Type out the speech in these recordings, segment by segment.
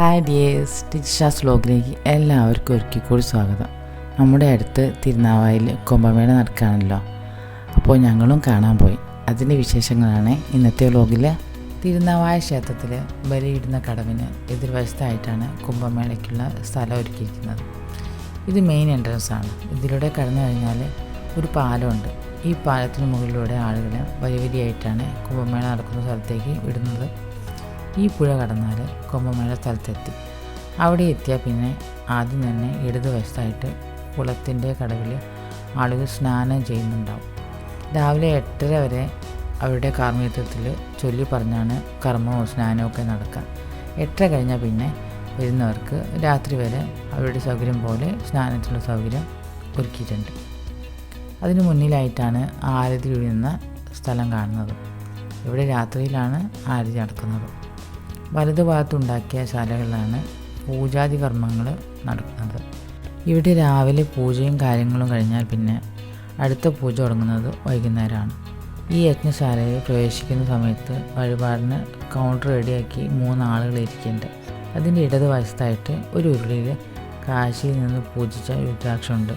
Hi dears Tishas വ്ലോഗിലേക്ക് എല്ലാവർക്കും ഒരിക്കൽ കൂടി സ്വാഗതം. നമ്മുടെ അടുത്ത് തിരുനാവായിൽ കുംഭമേള നടക്കുകയാണല്ലോ അപ്പോൾ ഞങ്ങളും കാണാൻ പോയി. അതിന്റെ വിശേഷങ്ങളാണ് ഇന്നത്തെ വ്ലോഗിൽ. തിരുനാവായ ക്ഷേത്രത്തിൽ ബലിയിടുന്ന കടവിന് എതിർവശത്തായിട്ടാണ് കുംഭമേളയ്ക്കുള്ള സ്ഥലം ഒരുക്കിയിരിക്കുന്നത്. ഇത് മെയിൻ എൻട്രൻസ് ആണ്. ഇതിലൂടെ കടന്നു കഴിഞ്ഞാൽ ഒരു പാലമുണ്ട്. ഈ പാലത്തിന് മുകളിലൂടെ ആളുകൾ വലിയ വരിയായിട്ടാണ് കുംഭമേള നടക്കുന്ന സ്ഥലത്തേക്ക് വിടുന്നത്. ഈ പുഴ കടന്നാൽ കൊമ്പമല സ്ഥലത്തെത്തി. അവിടെ എത്തിയാൽ പിന്നെ ആദ്യം തന്നെ ഇടതുവശത്തായിട്ട് കുളത്തിന്റെ കടവിൽ ആളുകൾ സ്നാനം ചെയ്യുന്നുണ്ടാവും. രാവിലെ എട്ടര വരെ അവരുടെ കാർമ്മികത്വത്തിൽ ചൊല്ലി പറഞ്ഞാണ് കർമ്മവും സ്നാനവും ഒക്കെ നടക്കുക എട്ടര കഴിഞ്ഞാൽ പിന്നെ വരുന്നവർക്ക് രാത്രി വരെ അവരുടെ സൗകര്യം പോലെ സ്നാനത്തിനുള്ള സൗകര്യം ഒരുക്കിയിട്ടുണ്ട്. അതിന് മുന്നിലായിട്ടാണ് ആരതി ഒഴിയുന്ന സ്ഥലം കാണുന്നത്. ഇവിടെ രാത്രിയിലാണ് ആരതി നടക്കുന്നത്. വലതുഭാഗത്തുണ്ടാക്കിയ ശാലകളിലാണ് പൂജാതി കർമ്മങ്ങൾ നടക്കുന്നത്. ഇവിടെ രാവിലെ പൂജയും കാര്യങ്ങളും കഴിഞ്ഞാൽ പിന്നെ അടുത്ത പൂജ തുടങ്ങുന്നത് വൈകുന്നേരമാണ്. ഈ യജ്ഞശാലയിൽ പ്രവേശിക്കുന്ന സമയത്ത് വഴിപാടിന് കൗണ്ടർ റെഡിയാക്കി മൂന്ന് ആളുകൾ ഇരിക്കുന്നുണ്ട് അതിന്റെ ഇടതുവശത്തായിട്ട് ഒരു ഉരുളിയിൽ കാശിയിൽ നിന്ന് പൂജിച്ച രുദ്രാക്ഷമുണ്ട്.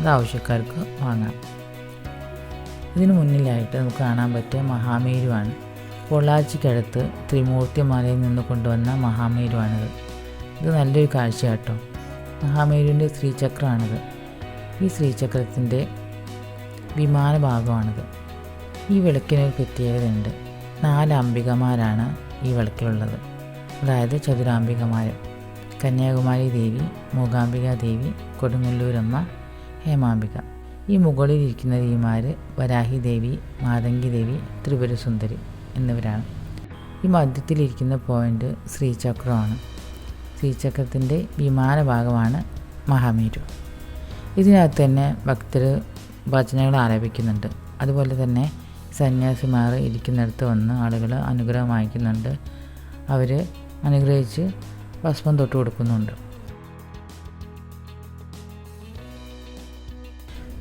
അത് ആവശ്യക്കാർക്ക് വാങ്ങാം. ഇതിനു മുന്നിലായിട്ട് നമുക്ക് കാണാൻ പറ്റിയ മഹാമേരുവാണ് പൊള്ളാച്ചിക്കടുത്ത് ത്രിമൂർത്തി മലയിൽ നിന്ന് കൊണ്ടുവന്ന മഹാമേരുവാണിത്. ഇത് നല്ലൊരു കാഴ്ച കേട്ടോ മഹാമേരുവിന്റെ ശ്രീചക്രമാണിത്. ഈ ശ്രീചക്രത്തിന്റെ വിമാന ഭാഗമാണിത്. ഈ വിളക്കിനൊരു പ്രത്യേകതയുണ്ട്. നാല് അംബികമാരാണ് ഈ വിളക്കിലുള്ളത്. അതായത് ചതുരാംബികമാർ കന്യാകുമാരി ദേവി മൂകാംബിക ദേവി കൊടുങ്ങല്ലൂരമ്മ ഹേമാംബിക. ഈ മുകളിലിരിക്കുന്ന ദേവിമാർ വരാഹി ദേവി മാതങ്കി ദേവി ത്രിപുരസുന്ദരി. എന്നിവരാണ്. ഈ മധ്യത്തിലിരിക്കുന്ന പോയിന്റ് ശ്രീചക്രമാണ്. ശ്രീചക്രത്തിന്റെ വിമാന ഭാഗമാണ് മഹാമേരു. ഇതിനകത്ത് തന്നെ ഭക്തർ ഭജനകൾ ആലപിക്കുന്നുണ്ട് അതുപോലെ തന്നെ സന്യാസിമാർ ഇരിക്കുന്നിടത്ത് വന്ന് ആളുകൾ അനുഗ്രഹം വാങ്ങിക്കുന്നുണ്ട്. അവർ അനുഗ്രഹിച്ച് ഭസ്മം തൊട്ട് കൊടുക്കുന്നുണ്ട്.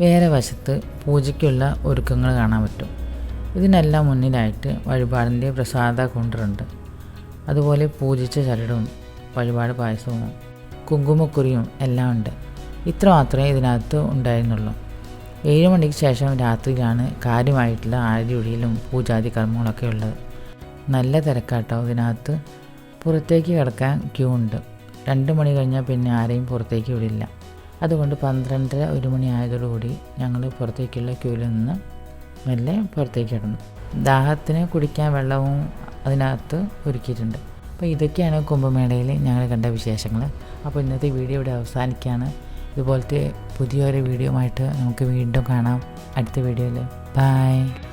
വേറെ വശത്ത് പൂജയ്ക്കുള്ള ഒരുക്കങ്ങൾ കാണാൻ പറ്റും. ഇതിനെല്ലാം മുന്നിലായിട്ട് വഴിപാടിന്റെ പ്രസാദ കൊണ്ടുണ്ട് അതുപോലെ പൂജിച്ച ചരടും വഴിപാട് പായസവും കുങ്കുമക്കുറിയും എല്ലാം ഉണ്ട്. ഇത്ര മാത്രമേ ഇതിനകത്ത് ഉണ്ടായിരുന്നുള്ളൂ. ഏഴ് മണിക്ക് ശേഷം രാത്രിയിലാണ് കാര്യമായിട്ടുള്ള ആര്യൊഴിയിലും പൂജാതി കർമ്മങ്ങളൊക്കെ ഉള്ളത്. നല്ല തിരക്കാട്ടോ ഇതിനകത്ത്. പുറത്തേക്ക് കിടക്കാൻ ക്യൂ ഉണ്ട്. രണ്ട് മണി കഴിഞ്ഞാൽ പിന്നെ ആരെയും പുറത്തേക്ക് വിടില്ല. അതുകൊണ്ട് പന്ത്രണ്ടര ഒരു മണി ആയതോടുകൂടി ഞങ്ങൾ പുറത്തേക്കുള്ള ക്യൂവിൽ നിന്ന് മെല്ലെ പുറത്തേക്ക് ഇടുന്നു. ദാഹത്തിന് കുടിക്കാൻ വെള്ളവും അതിനകത്ത് ഒരുക്കിയിട്ടുണ്ട്. അപ്പോൾ ഇതൊക്കെയാണ് കുംഭമേളയിൽ ഞങ്ങൾ കണ്ട വിശേഷങ്ങൾ. അപ്പോൾ ഇന്നത്തെ വീഡിയോ ഇവിടെ അവസാനിക്കുകയാണ്. ഇതുപോലത്തെ പുതിയൊരു വീഡിയോ ആയിട്ട് നമുക്ക് വീണ്ടും കാണാം. അടുത്ത വീഡിയോയിൽ. ബൈ.